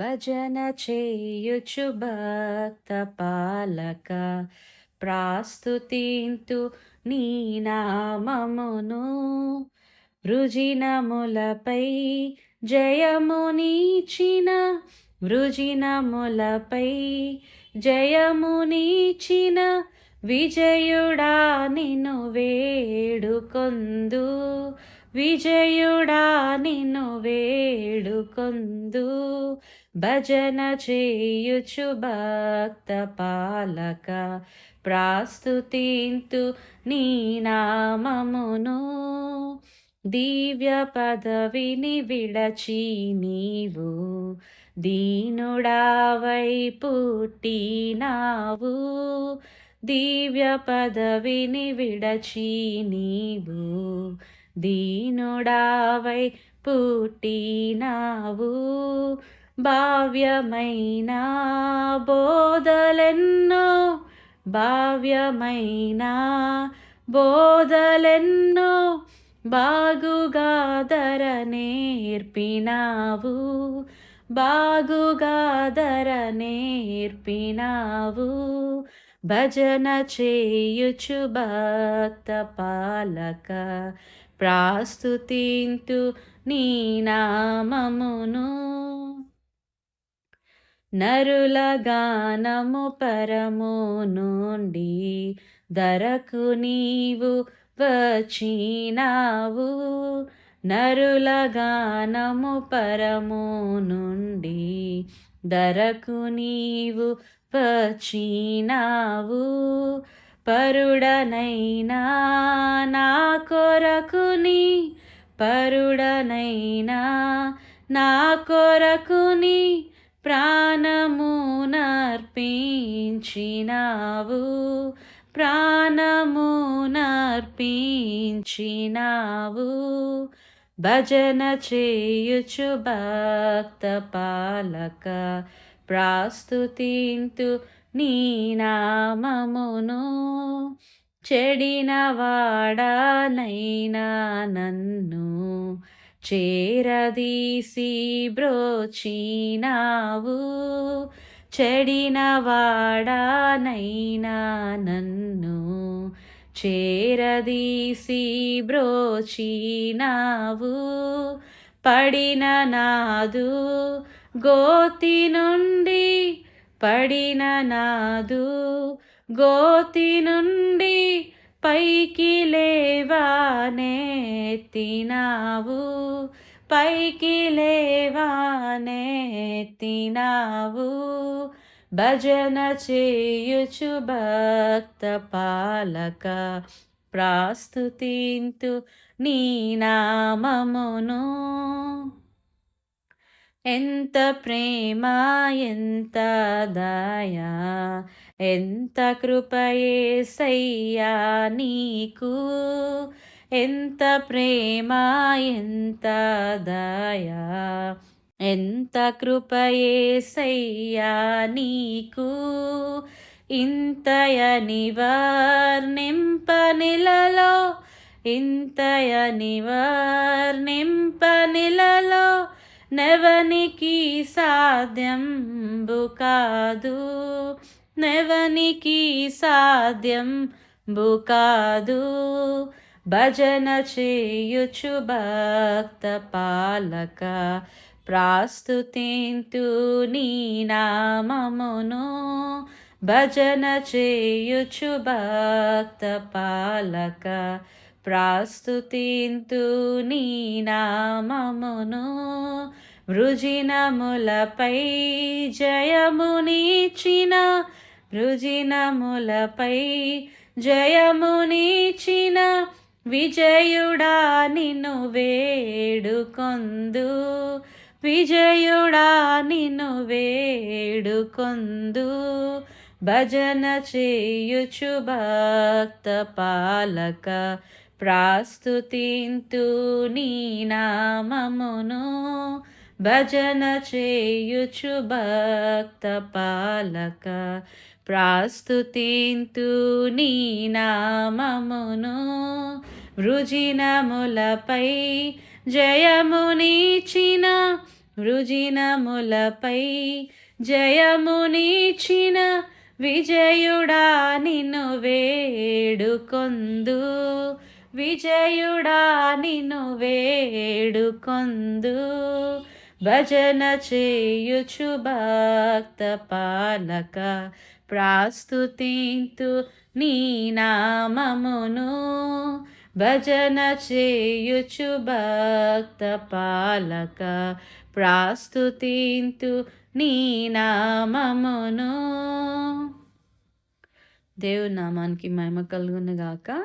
భజన చేయుచు భక్త పాలక ప్రాస్తుతింతు నీ నామమును. వృజినములపై జయమునిచిన వృజినములపై జయమునిచిన విజయుడా నిను వేడుకొందు. విజయుడా నిను వేడుకొందు. భజన చేయుచు భక్త పాలక ప్రాస్తుతింతు నీ నామమును. దివ్య పదవిని విడచి నీవు దీనుడావై పుట్టినావు. దివ్య పదవిని విడచి నీవు దీనుడావై పుట్టినావు. భావ్యమైన బోధలెన్నో భావ్యమైన బోధలెన్నో బాగుగా ధర నేర్పినావు బాగుగా ధర నేర్పినావు. భజన చేయుచు భక్త పాలక ప్రాస్తుతింతు నీ నామమును. నరుల గానము పరము నుండి ధరకు నీవు వచ్చినావు. నరుల గానము పరము నుండి ధరకు నీవు వచ్చినావు. పరుడనైనా నా కొరకుని పరుడనైనా నా కొరకుని ప్రాణము ప్రాణమునర్పించినావు. ప్రాణము భజన చేయుచు భక్త పాలక ప్రాస్తుతింతు నీ నామమును. చెడిన వాడాలైనా నన్ను చేరదీసి బ్రోచినావు చెడినవాడానైనా నన్ను చేరదీసి బ్రోచినావు. పడిన నాదు గోతి నుండి పడిన నాదు గోతి నుండి పైకి లేవానెత్తినావు పైకి లేవానెత్తినావు భజన చేయుచు భక్త పాలక ప్రాస్తుతింతు నీ నామమును. ఎంత ప్రేమ ఎంత దయా ఎంత కృపయే సయ్యా నీకు. ఎంత ప్రేమ ఎంత దయా ఎంత కృపయే సయ్యా నీకు. ఇంతయ నివర్నింపనిలలో ఇంతయ నివర్నింపనిలలో నెవనికి సాధ్యంబు కాదు నెవనికి సాధ్యంబు కాదు భజన చేయుచు భక్త పాలక ప్రాస్తుతింతు నీ నామమును. భజన చేయుచు భక్త పాలక ప్రాస్తుతింతు నీ నామమును మృజినములపై జయమునిచిన మృజినములపై జయమునిచిన విజయుడా నిన్ను వేడుకొందు విజయుడా నిన్ను వేడుకొందు. భజన చేయుచు భక్త పాలక ప్రాస్తుతింతు నీ నామమును భజన చేయుచు భక్త పాలక. ప్రాస్తుతింతు నీ నామమును వృజినములపై జయమునిచిన వృజినములపై జయమునిచిన విజయుడా నిన్ను వేడుకొందు. విజయుడా నిన్ను వేడుకొందు. భజన చేయుచు భక్త పాలక ప్రాస్తుతింతు నీ నామమును. భజన చేయుచు భక్త పాలక ప్రాస్తుతింతు నీ నామమును. దేవునామానికి మహిమ కలుగునుగాక.